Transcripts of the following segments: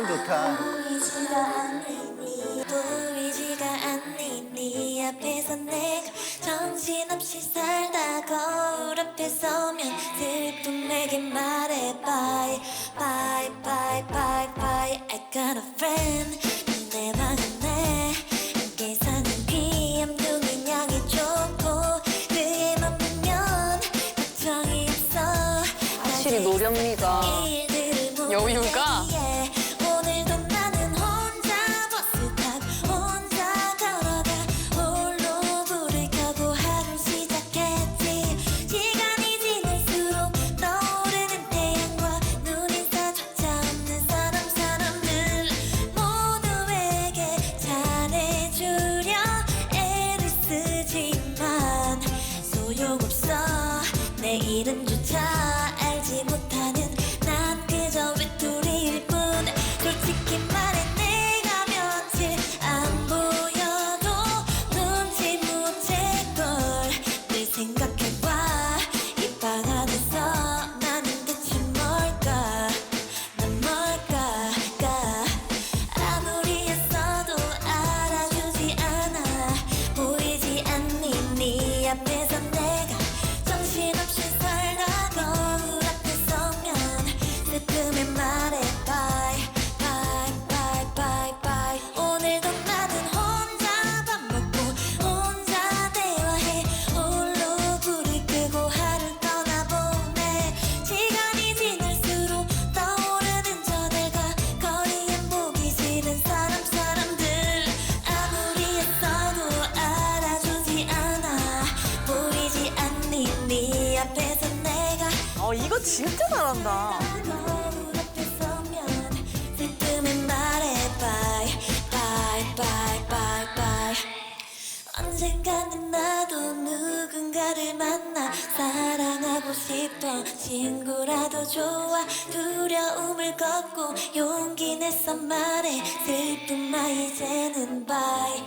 콜 좋다. 보이지가 않니 보이지가 않니 네 앞에서 내가 정신없이 살다 거울 앞에 서면 슬픔에게 말해. Bye bye bye bye bye. I got a friend. 내 이름조차 어, 이거 진짜 잘한다. 언젠가는 나도 누군가를 만나 사랑하고 싶어 친구라도 좋아 두려움을 걷고 용기 내서 말해 슬픔아 이제는 bye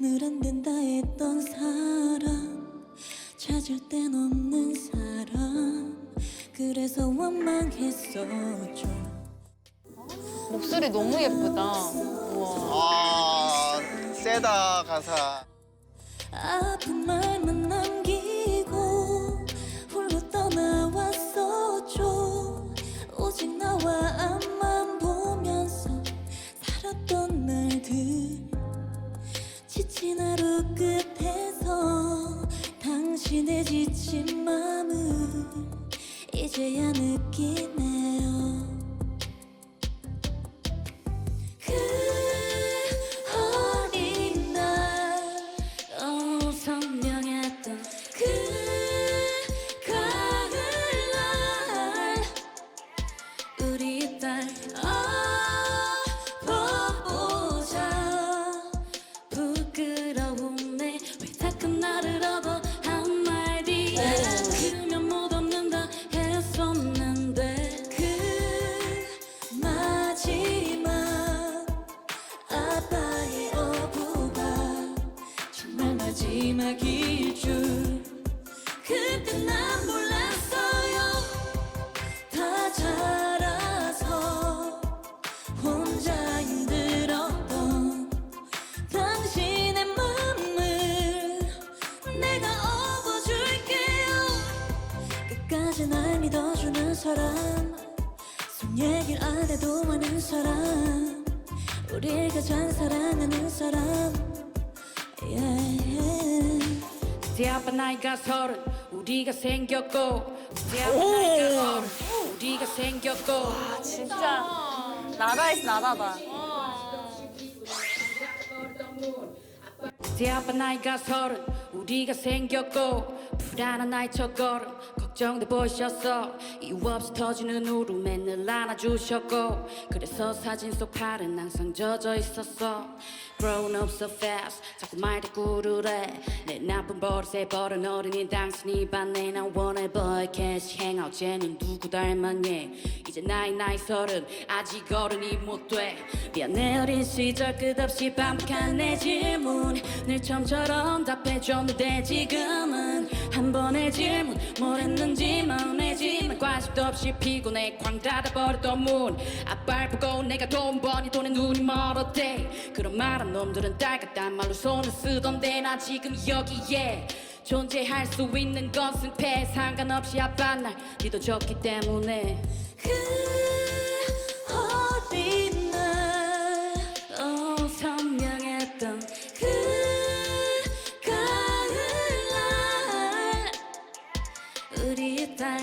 늘 안 된다 했던 사람 찾을 땐 없는 사람 그래서 원망했었죠 목소리 너무 예쁘다. 우와. 아 세다 가사 아픈 말만 내가 전 사랑하는 사람. Yeah. 스티아빠 나이가 서른 우리가 생겼고. 스티아빠 나이가 서른 우리가 생겼고. 아, 진짜. 나라에서 나라다. 스티아빠 나이가 서른 불안한 나의 첫걸음 걱정돼 보이셨어. 이유 없이 터지는 울음 맨날 안아주셨고 그래서 사진 속 팔은 항상 젖어 있었어. Grown up so fast 자꾸 말 대꾸를 해내 나쁜 버릇에 버른 어른인 당신이 받네. 난 원해 boy cash hang out 쟤는 누구 닮았니? 이제 나이 나이 서른 아직 어른이 못돼. 미안해 어린 시절 끝없이 반복한 내 질문. 늘 처음처럼 답해 줬는데 지금은. 한 번의 질문 뭘 했는지 마음내지만 관심도 없이 피곤해 쾅 닫아버렸던 문 앞발 보고 내가 돈 버니 돈에 눈이 멀었대. 그런 말한 놈들은 딸 같단 말로 손을 쓰던데 나 지금 여기에 존재할 수 있는 건 승패 상관없이 아빠 날 믿어줬기 때문에. 그 우리의 딸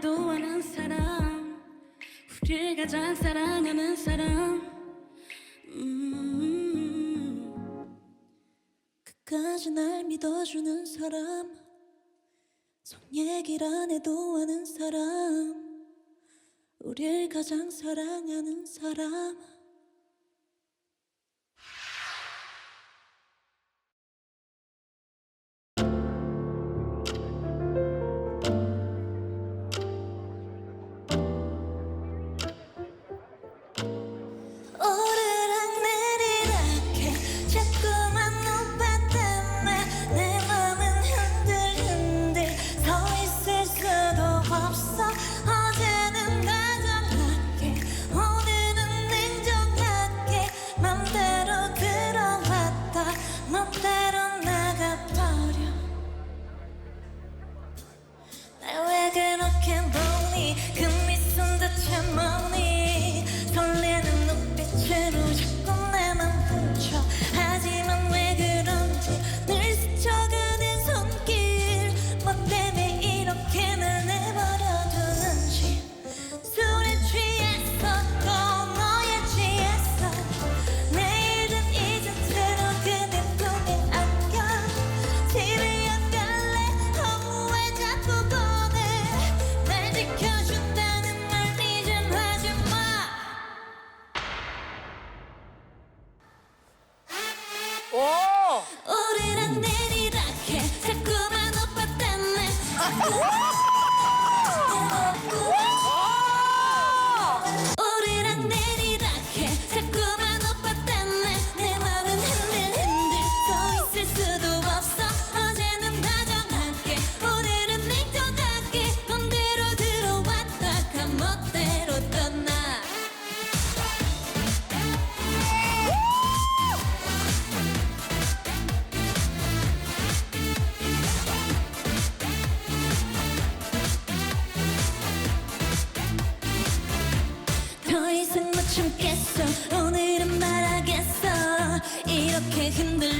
해도 아는 사람 우릴 가장 사랑하는 사람 음. 끝까지 날 믿어주는 사람 속 얘기를 안 해도 아는 사람 우릴 가장 사랑하는 사람 오늘은 말하겠어. 이렇게 가만